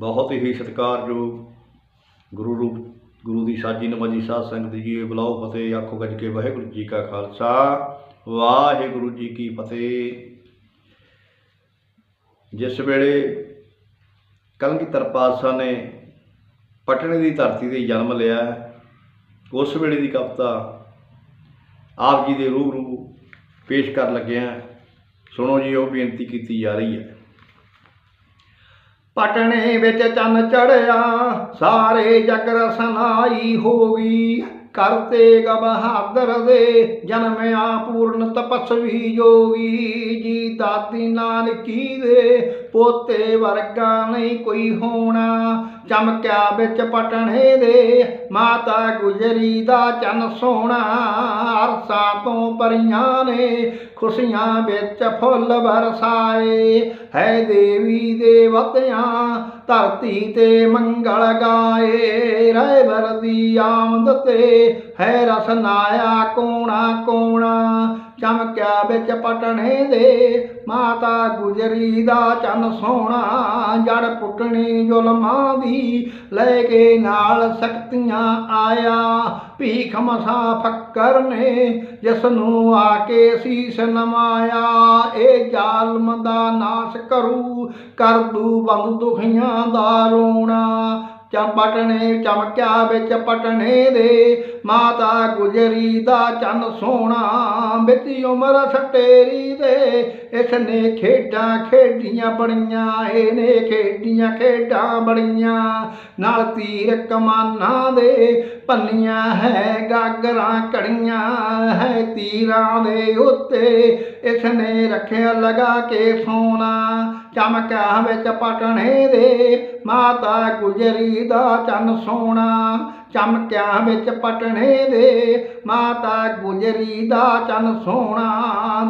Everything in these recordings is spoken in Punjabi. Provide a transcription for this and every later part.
ਬਹੁਤ ਹੀ ਸਤਿਕਾਰਯੋਗ ਗੁਰੂ ਰੂਪ, ਗੁਰੂ ਦੀ ਸਾਜੀ ਨਵਾਜੀ ਸਾਧ ਸੰਗਤ ਜੀ ਬੁਲਾਓ ਫਤਿਹ, ਆਖੋ ਗੱਜ ਕੇ ਵਾਹਿਗੁਰੂ ਜੀ ਕਾ ਖਾਲਸਾ। ਵਾਹਿਗੁਰੂ ਜੀ ਕੀ ਫਤਿਹ। ਜਿਸ ਵੇਲੇ ਕਲਗੀਧਰ ਪਾਤਸ਼ਾਹ ਨੇ ਪਟਨੇ ਦੀ ਧਰਤੀ ਤੇ ਜਨਮ ਲਿਆ, ਉਸ ਵੇਲੇ ਦੀ ਕਵਿਤਾ ਆਪ ਜੀ ਦੇ ਰੂਬਰੂ ਪੇਸ਼ ਕਰਨ ਲੱਗਿਆ, ਸੁਣੋ ਜੀ, ਉਹ ਬੇਨਤੀ ਕੀਤੀ ਜਾ ਰਹੀ ਹੈ। ਪਟਣੇ ਵਿੱਚ ਚੰਨ ਚੜਿਆ, ਸਾਰੇ ਜਗ ਰਸਨਾਈ ਹੋ ਕਰਤੇ ਗ ਦੇ ਜਨਮਿਆ ਪੂਰਨ ਤਪਸਵੀ ਜੋਗੀ। ਜੀ ਦਾਦੀ ਨਾਨਕੀ ਦੇ ਪੋਤੇ ਵਰਗਾ ਨਹੀਂ ਕੋਈ ਹੋਣਾ। ਚਮਕਿਆ ਵਿੱਚ ਪਟਣੇ ਦੇ ਮਾਤਾ ਗੁਜਰੀ ਦਾ ਚੰਨ ਸੋਹਣਾ। ਅਰਸਾਂ ਤੋਂ ਪਰੀਆਂ ਨੇ ਖੁਸ਼ੀਆਂ ਵਿੱਚ ਫੁੱਲ ਵਰਸਾਏ। ਹੈ ਦੇਵੀ ਦੇਵਤਿਆਂ ਧਰਤੀ ਤੇ ਮੰਗਲ ਗਾਏ। ਰਹਿ ਵਰਦੀ ਆਮਦ ਤੇ ਹੈ ਰਸਨਾਇਆ ਕੋਣਾ ਕੋਣਾ। ਚਮਕਿਆ ਵਿੱਚ ਪਟਣੇ ਦੇ, ਮਾਤਾ ਗੁਜਰੀ ਦਾ ਚੰਨ ਸੋਹਣਾ, ਜੜ ਪੁੱਟਣੀ ਜ਼ੁਲਮਾਂ ਦੀ ਲੈ ਕੇ ਨਾਲ ਸ਼ਕਤੀਆਂ ਆਇਆ। ਭੀਖ ਮਸਾ ਫੱਕਰ ਨੇ ਜਿਸ ਨੂੰ ਆ ਕੇ ਸੀਸ ਨਮਾਇਆ ਇਹ ਜ਼ਾਲਮ ਦਾ ਨਾਸ਼ ਕਰੂ, ਕਰ ਦੂ ਬੰਦ ਦੁਖੀਆਂ ਦਾ ਰੋਣਾ। ਚੰਪਟਨੇ ਚਮਕਿਆ ਵਿੱਚ ਪਟਣੇ ਦੇ। ਮਾਤਾ ਗੁਜਰੀ ਦਾ ਚੰਨ ਸੋਹਣਾ ਵਿੱਚ ਉਮਰ ਸਟੇਰੀ ਦੇ। ਇਸ ਨੇ ਖੇਡਾਂ ਖੇਡੀਆਂ ਬੜੀਆਂ ਇਹਨੇ ਖੇਡੀਆਂ ਖੇਡਾਂ ਬੜੀਆਂ ਨਾਲ ਤੀਰ ਕਮਾਨਾਂ ਦੇ ਪੰਨੀਆਂ ਹੈ, ਗਾਗਰਾਂ ਕੜੀਆਂ ਹੈ, ਤੀਰਾਂ ਦੇ ਉੱਤੇ। ਇਸ ਨੇ ਰੱਖਿਆ ਲਗਾ ਕੇ ਸੋਨਾ ਚਮਕਿਆ ਵਿੱਚ ਪਟਣੇ ਦੇ। ਮਾਤਾ ਗੁਜਰੀ ਦਾ ਚੰਨ ਸੋਨਾ, ਚਮਕਿਆ ਵਿੱਚ ਪਟਣੇ ਦੇ। ਮਾਤਾ ਗੁਜਰੀ ਦਾ ਚੰਨ ਸੋਹਣਾ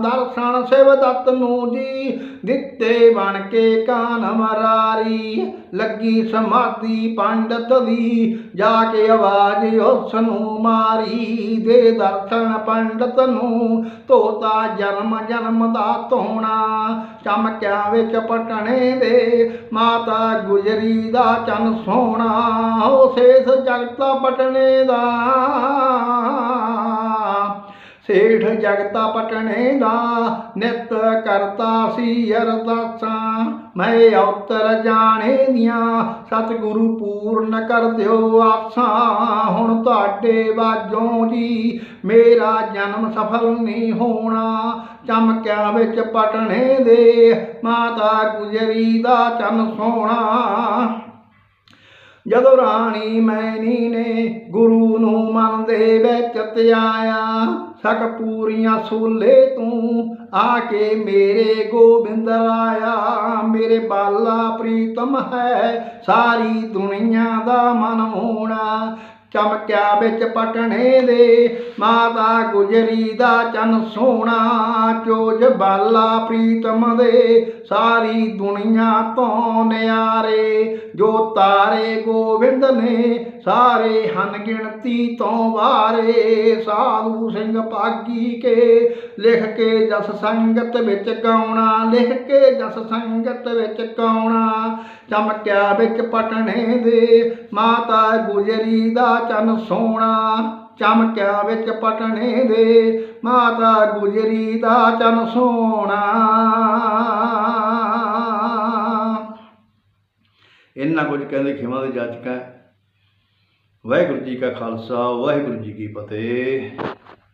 ਦਰਸ਼ਨ ਸਿਵ ਦਤ ਨੂੰ ਜੀ। ਦਿੱਤੇ ਬਣ ਕੇ ਕਾਨ ਮਰਾਰੀ ਲੱਗੀ ਸਮਾਧੀ ਪੰਡਤ ਦੀ। ਜਾ ਕੇ ਆਵਾਜ਼ ਉਸ ਨੂੰ ਮਾਰੀ, ਦੇ ਦਰਸ਼ਨ ਪੰਡਤ ਨੂੰ ਤੋਤਾ ਜਨਮ ਜਨਮ ਦਾ ਧੋਣਾ। ਚਮਕਿਆ ਵਿੱਚ ਪਟਣੇ ਦੇ ਮਾਤਾ ਗੁਜਰੀ ਦਾ ਚੰਨ ਸੋਣਾ ਉਸੇ ਸੇਸ ਜਗਤਾ ਪਟਣੇ ਦਾ। ਜਗਤਾ ਪਟਣੇ ਦਾ ਨਿਤ ਕਰਤਾ ਸੀ ਅਰਦਾਸਾਂ। ਮੈਂ ਉਤਰ ਜਾਣੇ ਦੀਆਂ ਸਤਿਗੁਰੂ ਪੂਰਨ ਕਰ ਦਿਓ ਆਸਾਂ। ਹੁਣ ਤੁਹਾਡੇ ਬਾਝੋਂ ਜੀ ਮੇਰਾ ਜਨਮ ਸਫਲ ਨਹੀਂ ਹੋਣਾ। ਚਮਕਿਆਂ ਵਿੱਚ ਪਟਣੇ ਦੇ ਮਾਤਾ ਗੁਜਰੀ ਦਾ ਚੰਨ ਸੋਹਣਾ। ਜਦੋਂ ਰਾਣੀ ਮੈਨੀ ਨੇ ਗੁਰੂ ਨੂੰ ਮਨ ਦੇ ਵਿੱਚ ਧਿਆਇਆ ਸਕ ਪੂਰੀਆਂ ਸੂਲੇ ਤੂੰ ਆ ਕੇ ਮੇਰੇ ਗੋਬਿੰਦ ਆਇਆ ਮੇਰੇ ਬਾਲਾ ਪ੍ਰੀਤਮ ਹੈ, ਸਾਰੀ ਦੁਨੀਆ ਦਾ ਮਨ ਹੋਣਾ। ਚਮਕਿਆ ਵਿੱਚ ਪਟਣੇ ਦੇ ਮਾਤਾ ਗੁਜਰੀ ਦਾ ਚੰਨ ਸੋਹਣਾ, ਚੋਜ ਬਾਲਾ ਪ੍ਰੀਤਮ ਦੇ ਸਾਰੀ ਦੁਨੀਆ ਤੋਂ ਨਿਆਰੇ। ਜੋ ਤਾਰੇ ਗੋਬਿੰਦ ਨੇ, ਸਾਰੇ ਹਨ ਗਿਣਤੀ ਤੋਂ ਵਾਰੇ। ਸਾਧੂ ਸਿੰਘ ਪਾਗੀ ਕੇ ਲਿਖ ਕੇ ਜਸ ਸੰਗਤ ਵਿੱਚ ਗਾਉਣਾ, ਲਿਖ ਕੇ ਜਸ ਸੰਗਤ ਵਿੱਚ ਗਾਉਣਾ। ਚਮਕਿਆ ਵਿੱਚ ਪਟਣੇ ਦੇ, ਮਾਤਾ ਗੁਜਰੀ ਦਾ ਚੰਨ ਸੋਹਣਾ। ਚਮਕਿਆ ਵਿੱਚ ਪਟਣੇ ਦੇ, ਮਾਤਾ ਗੁਜਰੀ ਦਾ ਚਨ ਸੋਹਣਾ। ਇੰਨਾ ਕੁਝ ਕਹਿੰਦੇ ਖਿਮਾ ਦੇ ਜਾਚਕਾ ਵਾਹਿਗੁਰੂ ਜੀ ਕਾ ਖਾਲਸਾ, ਵਾਹਿਗੁਰੂ ਜੀ ਕੀ ਫਤਿਹ।